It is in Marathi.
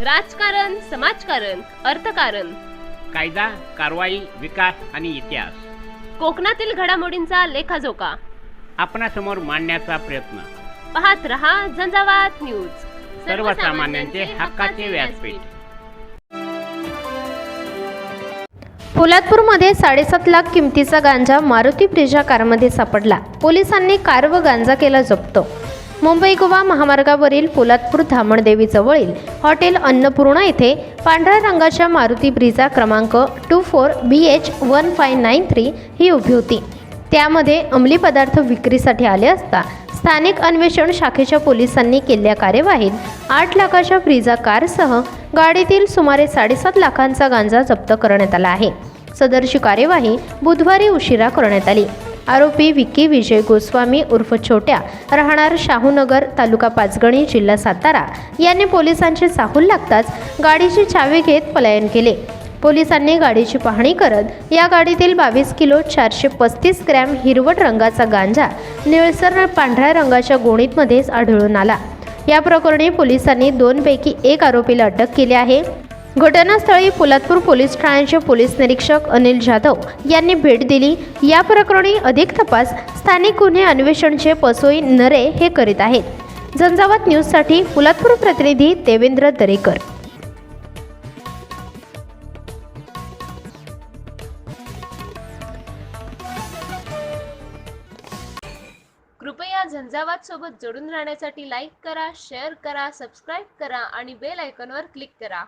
राजकारण समाजकारण अर्थकारण. कायदा कारवाई विकास आणि इतिहास. कोकणातील घडामोडींचा लेखाजोखा. आपणासमोर मांडण्याचा प्रयत्न. पाहत रहा झंझावात न्यूज. सर्वसामान्यांचे हक्काचे व्यासपीठ. पोलादपूरमध्ये साडेसात लाख किमतीचा गांजा मारुती ब्रिजा कारमध्ये सापडला. पोलिसांनी कार व गांजा केला जप्त. मुंबई गोवा महामार्गावरील पोलादपूर धामणदेवीजवळील हॉटेल अन्नपूर्णा येथे पांढऱ्या रंगाच्या मारुती ब्रिजा क्रमांक two four B H one five nine three ही उभी होती. त्यामध्ये अंमली पदार्थ विक्रीसाठी आले असता स्थानिक अन्वेषण शाखेच्या पोलिसांनी केलेल्या कार्यवाहीत आठ लाखाच्या ब्रिजा कारसह गाडीतील सुमारे साडेसात लाखांचा गांजा जप्त करण्यात आला आहे. सदरची कार्यवाही बुधवारी उशिरा करण्यात आली. आरोपी विक्की विजय गोस्वामी उर्फ छोट्या राहणार शाहूनगर तालुका पाचगणी जिल्हा सातारा. यांनी पोलिसांची चाहूल लागताच गाडीची चावी घेत पलायन केले. पोलिसांनी गाडीची पाहणी करत या गाडीतील बावीस किलो चारशे पस्तीस ग्रॅम हिरवट रंगाचा गांजा निळसर पांढऱ्या रंगाच्या गोणीतमध्येच आढळून आला. या प्रकरणी पोलिसांनी दोनपैकी एक आरोपीला अटक केली आहे. घटनास्थळी पोलादपूर पोलीस ठाण्याचे पोलीस निरीक्षक अनिल जाधव यांनी भेट दिली. या प्रकरणी अधिक तपास स्थानिक गुन्हे अन्वेषणचे पसोई नरे हे करीत आहेत. झंझावत न्यूजसाठी पोलादपूर प्रतिनिधी देवेंद्र दरेकर. कृपया झंझावात सोबत जोडून राहण्यासाठी लाईक करा शेअर करा सबस्क्राईब करा आणि बेल आयकॉनवर क्लिक करा.